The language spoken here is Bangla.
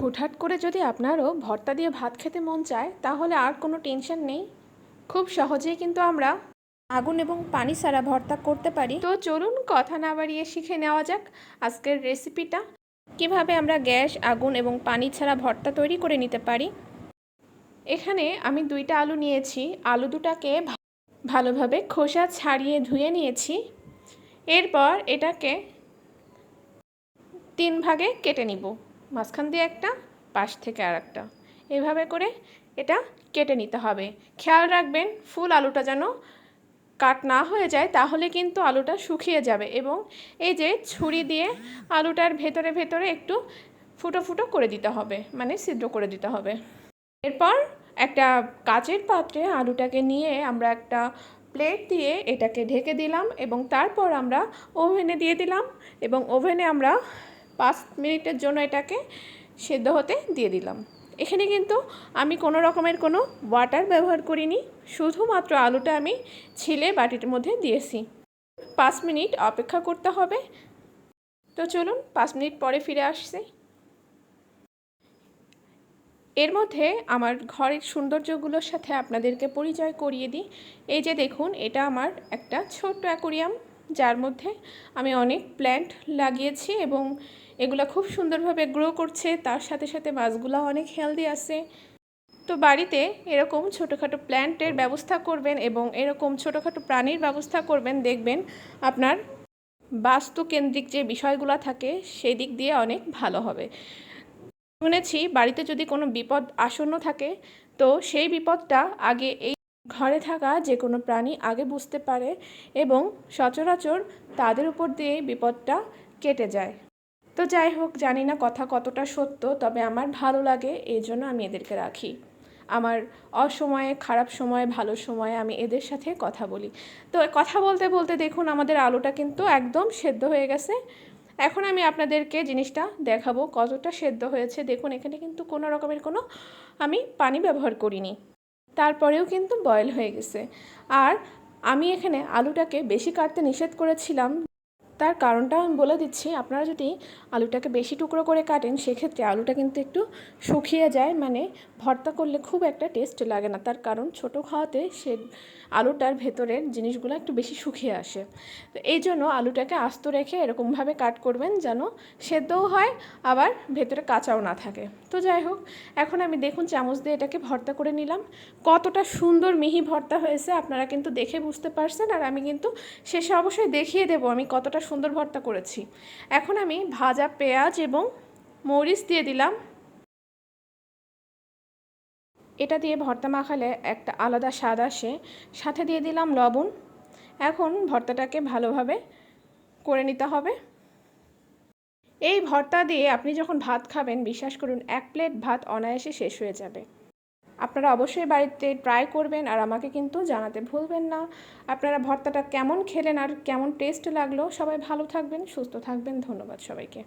হুটহাট করে যদি আপনারও ভর্তা দিয়ে ভাত খেতে মন চায়, তাহলে আর কোনো টেনশন নেই। খুব সহজেই কিন্তু আমরা আগুন এবং পানি ছাড়া ভর্তা করতে পারি। তো চলুন কথা না বাড়িয়ে শিখে নেওয়া যাক আজকের রেসিপিটা। কীভাবে আমরা গ্যাস, আগুন এবং পানি ছাড়া ভর্তা তৈরি করে নিতে পারি? এখানে আমি দুইটা আলু নিয়েছি। আলু দুটাকে ভালোভাবে খোসা ছাড়িয়ে ধুয়ে নিয়েছি। এরপর এটাকে তিন ভাগে কেটে নিব। মাঝখান দিয়ে একটা, পাশ থেকে আর একটা এভাবে করে এটা কেটে নিতে হবে। খেয়াল রাখবেন, ফুল আলুটা যেন কাট না হয়ে যায়, তাহলে কিন্তু আলুটা শুকিয়ে যাবে এবং এই যে ছুরি দিয়ে আলুটার ভেতরে ভেতরে একটু ফুটো ফুটো করে দিতে হবে মানে ছিদ্র করে দিতে হবে। এরপর একটা কাচের পাত্রে আলুটাকে নিয়ে আমরা একটা প্লেট দিয়ে এটাকে ঢেকে দিলাম এবং তারপর আমরা ওভেনে দিয়ে দিলাম এবং ওভেনে আমরা পাঁচ মিনিটের জন্য এটাকে সেদ্ধ হতে দিয়ে দিলাম। এখানে কিন্তু আমি কোনো রকমের কোনো ওয়াটার ব্যবহার করিনি, শুধুমাত্র আলুটা আমি ছিলে বাটির মধ্যে দিয়েছি। পাঁচ মিনিট অপেক্ষা করতে হবে। তো চলুন, পাঁচ মিনিট পরে ফিরে আসছি। এর মধ্যে আমার ঘরের সৌন্দর্যগুলোর সাথে আপনাদেরকে পরিচয় করিয়ে দিই। এই যে দেখুন, এটা আমার একটা ছোট্ট অ্যাকোরিয়াম, যার মধ্যে আমি অনেক প্ল্যান্ট লাগিয়েছি এবং এগুলো খুব সুন্দরভাবে গ্রো করছে, তার সাথে সাথে মাছগুলো অনেক হেলদি আছে। তো বাড়িতে এরকম ছোটোখাটো প্ল্যান্টের ব্যবস্থা করবেন এবং এরকম ছোটোখাটো প্রাণীর ব্যবস্থা করবেন, দেখবেন আপনার বাস্তুকেন্দ্রিক যে বিষয়গুলো থাকে সেই দিক দিয়ে অনেক ভালো হবে। শুনেছি বাড়িতে যদি কোনো বিপদ আসন্ন থাকে, তো সেই বিপদটা আগে এই ঘরে থাকা যে কোনো প্রাণী আগে বুঝতে পারে এবং সচরাচর তাদের উপর দিয়ে বিপদটা কেটে যায়। তো যাই হোক, জানি না কথা কতটা সত্য, তবে আমার ভালো লাগে, এই জন্য আমি এদেরকে রাখি। আমার অসময়ে, খারাপ সময়ে, ভালো সময়ে আমি এদের সাথে কথা বলি। তো কথা বলতে বলতে দেখুন, আমাদের আলুটা কিন্তু একদম সেদ্ধ হয়ে গেছে। এখন আমি আপনাদেরকে জিনিসটা দেখাবো, কতটা সেদ্ধ হয়েছে। দেখুন, এখানে কিন্তু কোনো রকমের কোনো আমি পানি ব্যবহার করিনি। তারপরেও কিন্তু বয়েল হয়ে গেছে। আর আমি এখানে আলুটাকে বেশি কাটতে নিষেধ করেছিলাম তার কারণটা আমি বলে দিচ্ছি, আপনারা যদি আলুটাকে বেশি টুকরো করে কাটেন, সেক্ষেত্রে আলুটা কিন্তু একটু শুকিয়ে যায় মানে ভর্তা করলে খুব একটা টেস্ট লাগে না। তার কারণ ছোটো খাওয়াতে সে আলুটার ভেতরের জিনিসগুলো একটু বেশি শুকিয়ে আসে। তো এই জন্য আলুটাকে আস্ত রেখে এরকমভাবে কাট করবেন, যেন সেদ্ধও হয়, আবার ভেতরে কাঁচাও না থাকে। তো যাই হোক, এখন আমি দেখুন চামচ দিয়ে এটাকে ভর্তা করে নিলাম। কতটা সুন্দর মিহি ভর্তা হয়েছে, আপনারা কিন্তু দেখে বুঝতে পারছেন, আর আমি কিন্তু শেষে অবশ্যই দেখিয়ে দেবো আমি কতটা সুন্দর ভর্তা করেছি। এখন আমি ভাজা পেঁয়াজ এবং মরিচ দিয়ে দিলাম। এটা দিয়ে ভর্তা মাখালে একটা আলাদা স্বাদ আসে। সাথে দিয়ে দিলাম লবণ। এখন ভর্তাটাকে ভালোভাবে করে নিতে হবে। এই ভর্তা দিয়ে আপনি যখন ভাত খাবেন, বিশ্বাস করুন, এক প্লেট ভাত অনায়াসে শেষ হয়ে যাবে। আপনারা অবশ্যই বাড়িতে ট্রাই করবেন আর আমাকে কিন্তু জানাতে ভুলবেন না। আপনারা ভর্তাটা কেমন খেলেন আর কেমন টেস্ট লাগল সবাই ভালো থাকবেন, সুস্থ থাকবেন, ধন্যবাদ সবাইকে।